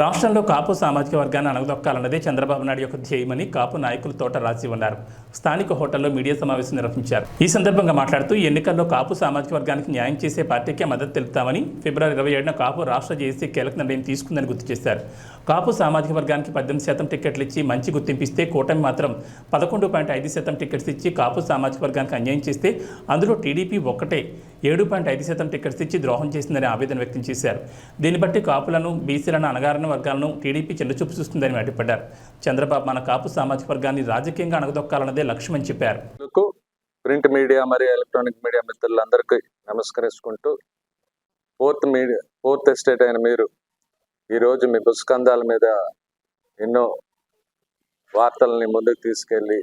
రాష్ట్రంలో కాపు సామాజిక వర్గాన్ని అణగదొక్కాలన్నదే చంద్రబాబు నాయుడు యొక్క ధ్యేయమని కాపు నాయకులు తోట రాసి ఉన్నారు. స్థానిక హోటల్లో మీడియా సమావేశం నిర్వహించారు. ఈ సందర్భంగా మాట్లాడుతూ ఎన్నికల్లో కాపు సామాజిక వర్గానికి న్యాయం చేసే పార్టీకే మద్దతు తెలుపుతామని ఫిబ్రవరి ఇరవై ఏడున కాపు రాష్ట్ర జేఏసీ కీలక నిర్ణయం తీసుకుందని గుర్తు చేశారు. కాపు సామాజిక వర్గానికి పద్దెనిమిది శాతం టికెట్లు ఇచ్చి మంచి గుర్తింపు ఇస్తే కూటమి మాత్రం పదకొండు పాయింట్ ఐదు శాతం టికెట్స్ ఇచ్చి కాపు సామాజిక వర్గానికి అన్యాయం చేస్తే అందులో టీడీపీ ఒక్కటే ఏడు పాయింట్ ఐదు శాతం టికెట్స్ ఇచ్చి ద్రోహం చేసిందని ఆవేదన వ్యక్తం చేశారు. దీన్ని బట్టి కాపులను బీసీలను సాధారణ వర్గాలను టీడీపీ చెల్లుచూపు చూస్తుందని మండిపడ్డారు చంద్రబాబు మన కాపు సామాజిక వర్గాన్ని రాజకీయంగా అణగదొక్కాలన్నదే లక్ష్యమని చెప్పారు. ప్రింట్ మీడియా మరియు ఎలక్ట్రానిక్ మీడియా మిత్రులందరికీ నమస్కరించుకుంటూ ఫోర్త్ మీడియా ఫోర్త్ ఎస్టేట్ అయిన మీరు ఈరోజు మీ పుస్తకందాల మీద ఎన్నో వార్తలని ముందుకు తీసుకెళ్ళి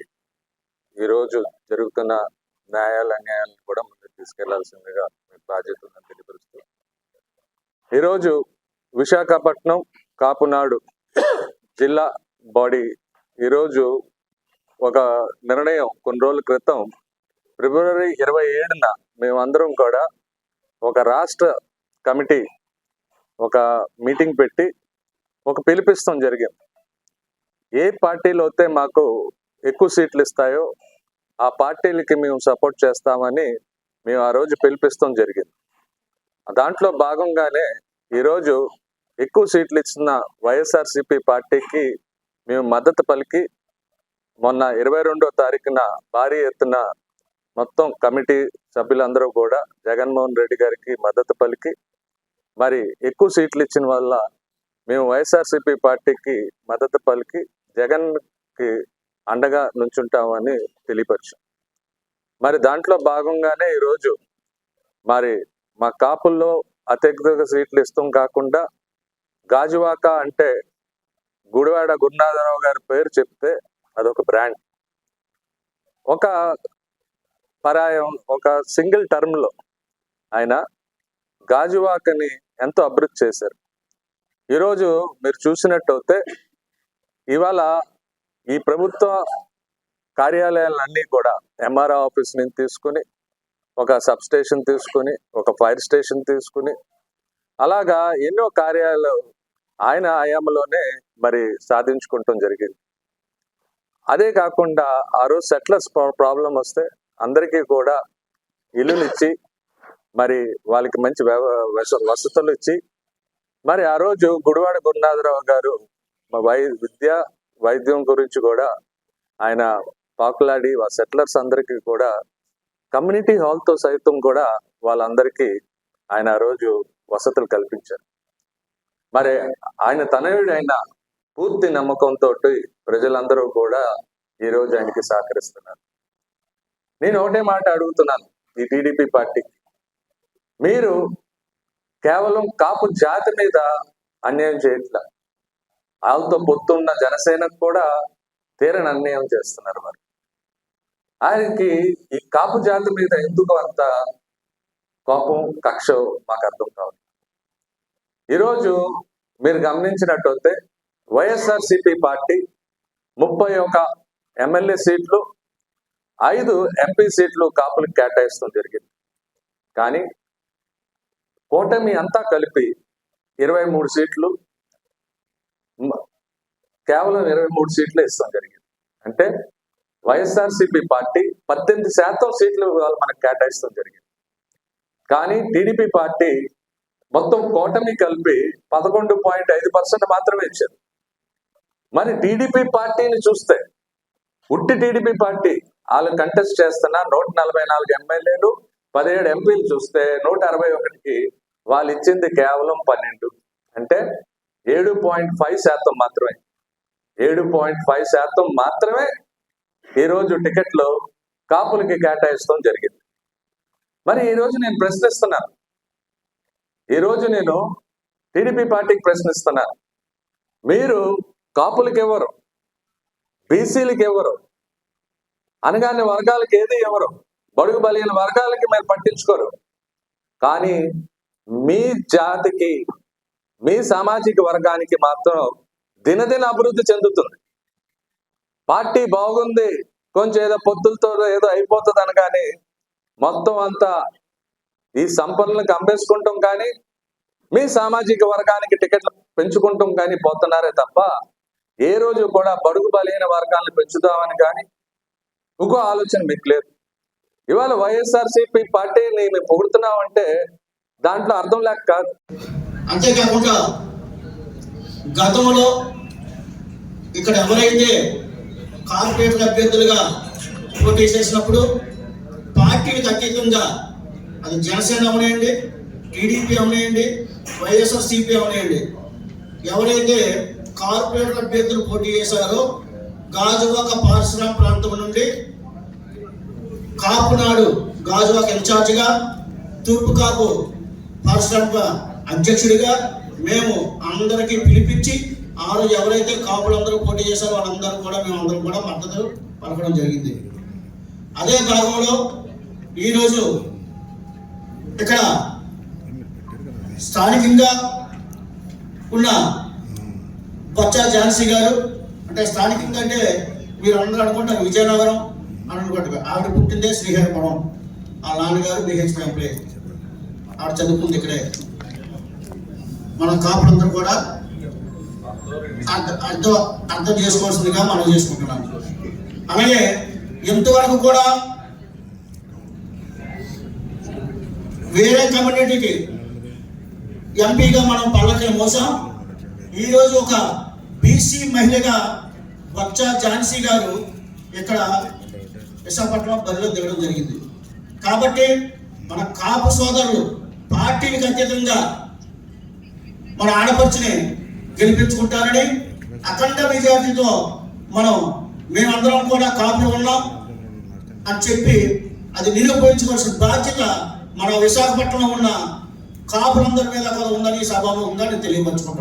ఈరోజు జరుగుతున్న న్యాయాలు అన్యాయాలను కూడా ముందుకు తీసుకెళ్ళాల్సిందిగా మీ బాధ్యత ఉందని తెలియపరుస్తూ. ఈరోజు విశాఖపట్నం కాపునాడు జిల్లా బాడీ. ఈరోజు ఒక నిర్ణయం కొన్ని రోజుల క్రితం ఫిబ్రవరి ఇరవై ఏడున మేమందరం కూడా ఒక రాష్ట్ర కమిటీ ఒక మీటింగ్ పెట్టి ఒక పిలిపిస్తాం జరిగింది ఏ పార్టీలు వస్తే మాకు ఎక్కువ సీట్లు ఇస్తాయో ఆ పార్టీలకి మేము సపోర్ట్ చేస్తామని మేము ఆ రోజు పిలిపిస్తాం జరిగింది. దాంట్లో భాగంగానే ఈరోజు ఎక్కువ సీట్లు ఇచ్చిన వైఎస్ఆర్సిపి పార్టీకి మేము మద్దతు పలికి మొన్న ఇరవై రెండో తారీఖున భారీ ఎత్తున మొత్తం కమిటీ సభ్యులందరూ కూడా జగన్మోహన్ రెడ్డి గారికి మద్దతు పలికి. మరి ఎక్కువ సీట్లు ఇచ్చిన వల్ల మేము వైఎస్ఆర్సీపీ పార్టీకి మద్దతు పలికి జగన్కి అండగా నుంచుంటామని తెలియపరిచాం. మరి దాంట్లో భాగంగానే ఈరోజు మరి మా కాపుల్లో అత్యధిక సీట్లు ఇస్తాం కాకుండా గాజువాక అంటే గుడివాడ గురునాథరావు గారి పేరు చెప్తే అదొక బ్రాండ్ ఒక పరాయం ఒక సింగిల్ టర్మ్లో ఆయన గాజువాకని ఎంతో అభివృద్ధి చేశారు. ఈరోజు మీరు చూసినట్టయితే ఇవాళ ఈ ప్రభుత్వ కార్యాలయాలన్నీ కూడా ఎంఆర్ఓ ఆఫీస్ నుంచి తీసుకుని ఒక సబ్ స్టేషన్ తీసుకుని ఒక ఫైర్ స్టేషన్ తీసుకుని అలాగా ఎన్నో కార్యాలయాలు ఆయన ఆయామలోనే మరి సాధించుకుంటాం జరిగింది. అదే కాకుండా ఆ రోజు సెటిలర్స్ ప్రాబ్లం వస్తే అందరికీ కూడా ఇల్లునిచ్చి మరి వాళ్ళకి మంచి వసతులు ఇచ్చి మరి ఆ రోజు గుడివాడ గురునాథరావు గారు వై విద్య వైద్యం గురించి కూడా ఆయన పాకులాడి ఆ సెటిలర్స్ అందరికీ కూడా కమ్యూనిటీ హాల్తో సైతం కూడా వాళ్ళందరికీ ఆయన ఆ రోజు వసతులు కల్పించారు. మరి ఆయన తనయుడైన పూర్తి నమ్మకంతో ప్రజలందరూ కూడా ఈ ఆయనకి సహకరిస్తున్నారు. నేను ఒకటే మాట అడుగుతున్నాను ఈ టీడీపీ పార్టీకి. మీరు కేవలం కాపు జాతి మీద అన్యాయం చేయట్లా. వాళ్ళతో పొత్తున్న జనసేనకు కూడా తీరని అన్యాయం చేస్తున్నారు మరి. ఆయనకి ఈ కాపు జాతి మీద ఎందుకు అంత కోపం కక్ష మాకు అర్థం కావాలి ఈరోజు మీరు గమనించినట్టయితే వైఎస్ఆర్సిపి పార్టీ ముప్పై ఒక ఎమ్మెల్యే సీట్లు ఐదు ఎంపీ సీట్లు కాపులకు కేటాయిస్తూ జరిగింది. కానీ కూటమి అంతా కలిపి ఇరవై మూడు సీట్లు కేవలం ఇరవై మూడు సీట్లు ఇస్తాం జరిగింది. అంటే వైఎస్ఆర్సిపి పార్టీ పద్దెనిమిది శాతం సీట్లు మనకు కేటాయిస్తాం జరిగింది. కానీ టీడీపీ పార్టీ మొత్తం కూటమి కలిపి పదకొండు పాయింట్ ఐదు పర్సెంట్ మాత్రమే ఇచ్చారు. మరి టీడీపీ పార్టీని చూస్తే ఉట్టి టీడీపీ పార్టీ వాళ్ళు కంటెస్ట్ చేస్తున్న నూట నలభై నాలుగు ఎమ్మెల్యేలు పదిహేడు ఎంపీలు చూస్తే నూట అరవై ఒకటికి వాళ్ళు ఇచ్చింది కేవలం పన్నెండు. అంటే ఏడు పాయింట్ ఫైవ్ శాతం మాత్రమే. ఏడు పాయింట్ ఫైవ్ శాతం మాత్రమే ఈరోజు టికెట్లు కాపులకి కేటాయిస్తాం జరిగింది. మరి ఈరోజు నేను ప్రశ్నిస్తున్నాను ఈరోజు నేను టీడీపీ పార్టీకి ప్రశ్నిస్తున్నాను మీరు కాపులకి ఎవరు బీసీలకి ఎవరు అనగానే వర్గాలకి ఏది ఎవరు? బడుగు బలిగిన వర్గాలకి మీరు పట్టించుకోరు. కానీ మీ జాతికి మీ సామాజిక వర్గానికి మాత్రం దినదిన అభివృద్ధి చెందుతుంది. పార్టీ బాగుంది కొంచెం ఏదో పొత్తులతో ఏదో అయిపోతుంది అనగానే మొత్తం అంతా ఈ సంపన్నులకు కంపేసుకుంటాం కానీ మీ సామాజిక వర్గానికి టికెట్లు పెంచుకుంటాం కానీ పోతున్నారే తప్ప ఏ రోజు కూడా బడుగు బలైన వర్గాలను పెంచుదామని కానీ ఇంకో ఆలోచన మీకు లేదు. ఇవాళ వైఎస్ఆర్సీపీ పార్టీని మేము పొగుడుతున్నామంటే దాంట్లో అర్థం లేక కాదు. అంతేకాకుండా గతంలో ఇక్కడ ఎవరైతే కార్పొరేటర్ అభ్యర్థులుగా పోటీ చేసినప్పుడు పార్టీకి అతీతంగా అది జనసేన అవనేయండి టీడీపీ అవనేయండి వైఎస్ఆర్ సిపి అవనేయండి. ఎవరైతే కార్పొరేటర్ అభ్యర్థులు పోటీ చేశారో గాజువాక పారిశ్రామిక ప్రాంతం నుండి కాపునాడు గాజువాక ఇన్ఛార్జిగా తూర్పు కాపు పారిశ్రామిక అధ్యక్షుడిగా మేము అందరికీ పిలిపించి ఆ రోజు ఎవరైతే కాపులందరూ పోటీ చేశారో వాళ్ళందరూ కూడా మేము అందరం కూడా మద్దతు పలకడం జరిగింది. అదే భాగంలో ఈరోజు ఇక్కడ స్థానికంగా ఉన్న బొచ్చా ఝాన్సీ గారు అంటే స్థానికంగా అంటే మీరు అందరూ అనుకుంటారు విజయనగరం అని అనుకుంటారు ఆవిడ పుట్టిందే శ్రీహరిపురం. ఆ నాన్నగారు బిహెచ్పి ఎంప్లాయీ ఆవిడ చదువుకుంది ఇక్కడే. మన కాపులందరూ కూడా అర్థం అర్థం చేసుకోవాల్సిందిగా మనం చేసుకుంటున్నాం. అలాగే ఎంతవరకు కూడా వేరే కమ్యూనిటీకి. ఎంపీగా మనం పల్లకి మోసాం. ఈరోజు ఒక బీసీ మహిళగా బచ్చా ఝాన్సీ గారు ఇక్కడ విశాఖపట్నం బరిలో దిగడం జరిగింది. కాబట్టి మన కాపు సోదరులు పార్టీలకు అతీతంగా మన ఆడపడుచుని గెలిపించుకుంటారని అఖండ మెజార్టీతో మనం మేమందరం కూడా కాపులు ఉన్నాం అని చెప్పి అది నిరూపించుకోవాల్సిన బాధ్యత మన విశాఖపట్నంలో ఉన్న కాపులందరి మీద కూడా ఉందని సభలో ఉందని తెలియపరచుకుంటున్నాం.